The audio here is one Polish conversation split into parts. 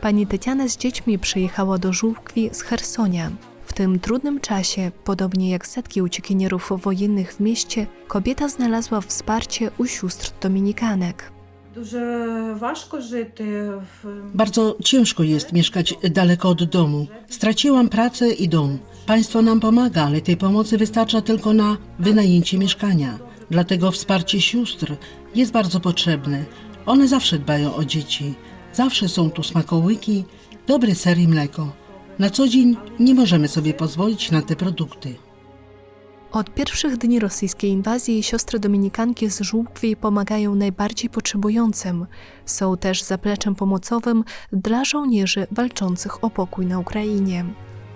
Pani Tyciana z dziećmi przyjechała do Żółkwi z Hersonia. W tym trudnym czasie, podobnie jak setki uciekinierów wojennych w mieście, kobieta znalazła wsparcie u sióstr dominikanek. Bardzo ciężko jest mieszkać daleko od domu. Straciłam pracę i dom. Państwo nam pomaga, ale tej pomocy wystarcza tylko na wynajęcie mieszkania. Dlatego wsparcie sióstr jest bardzo potrzebne. One zawsze dbają o dzieci. Zawsze są tu smakołyki, dobry ser i mleko. Na co dzień nie możemy sobie pozwolić na te produkty. Od pierwszych dni rosyjskiej inwazji siostry dominikanki z Żółkwi pomagają najbardziej potrzebującym. Są też zapleczem pomocowym dla żołnierzy walczących o pokój na Ukrainie.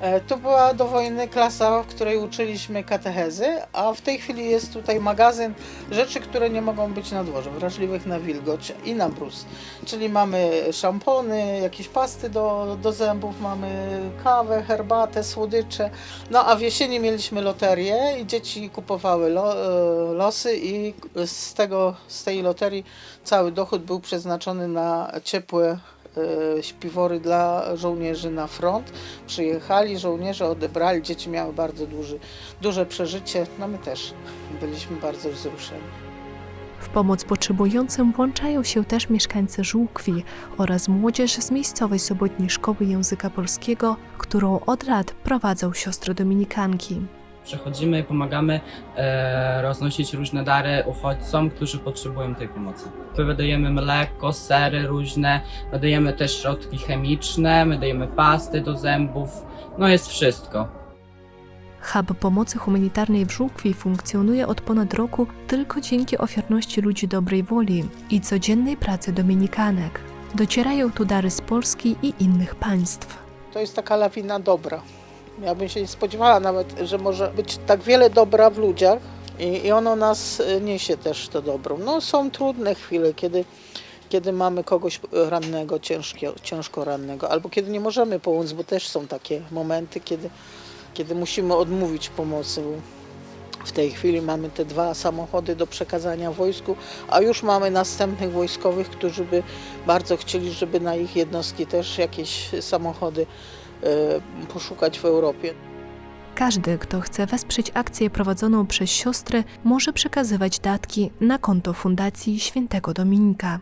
E, To była do wojny klasa, w której uczyliśmy katechezy, a w tej chwili jest tutaj magazyn rzeczy, które nie mogą być na dworze, wrażliwych na wilgoć i na mróz. Czyli mamy szampony, jakieś pasty do, do zębów, mamy kawę, herbatę, słodycze. No a w jesieni mieliśmy loterię i dzieci kupowały lo, e, losy i z, tego, z tej loterii cały dochód był przeznaczony na ciepłe śpiwory dla żołnierzy na front. Przyjechali żołnierze, odebrali, dzieci miały bardzo duży, duże przeżycie, no my też byliśmy bardzo wzruszeni. W pomoc potrzebującym włączają się też mieszkańcy Żółkwi oraz młodzież z miejscowej sobotniej szkoły języka polskiego, którą od lat prowadzą siostry dominikanki. Przechodzimy i pomagamy e, roznosić różne dary uchodźcom, którzy potrzebują tej pomocy. My wydajemy mleko, sery różne, wydajemy też środki chemiczne, my dajemy pasty do zębów, no jest wszystko. Hub pomocy humanitarnej w Żółkwi funkcjonuje od ponad roku tylko dzięki ofiarności ludzi dobrej woli i codziennej pracy dominikanek. Docierają tu dary z Polski i innych państw. To jest taka lawina dobra. Ja bym się nie spodziewała nawet, że może być tak wiele dobra w ludziach i, i ono nas y, niesie też to dobro. No są trudne chwile, kiedy, kiedy mamy kogoś rannego, ciężkie, ciężko rannego, albo kiedy nie możemy pomóc, bo też są takie momenty, kiedy, kiedy musimy odmówić pomocy. W tej chwili mamy te dwa samochody do przekazania wojsku, a już mamy następnych wojskowych, którzy by bardzo chcieli, żeby na ich jednostki też jakieś samochody poszukać w Europie. Każdy, kto chce wesprzeć akcję prowadzoną przez siostry, może przekazywać datki na konto Fundacji Świętego Dominika.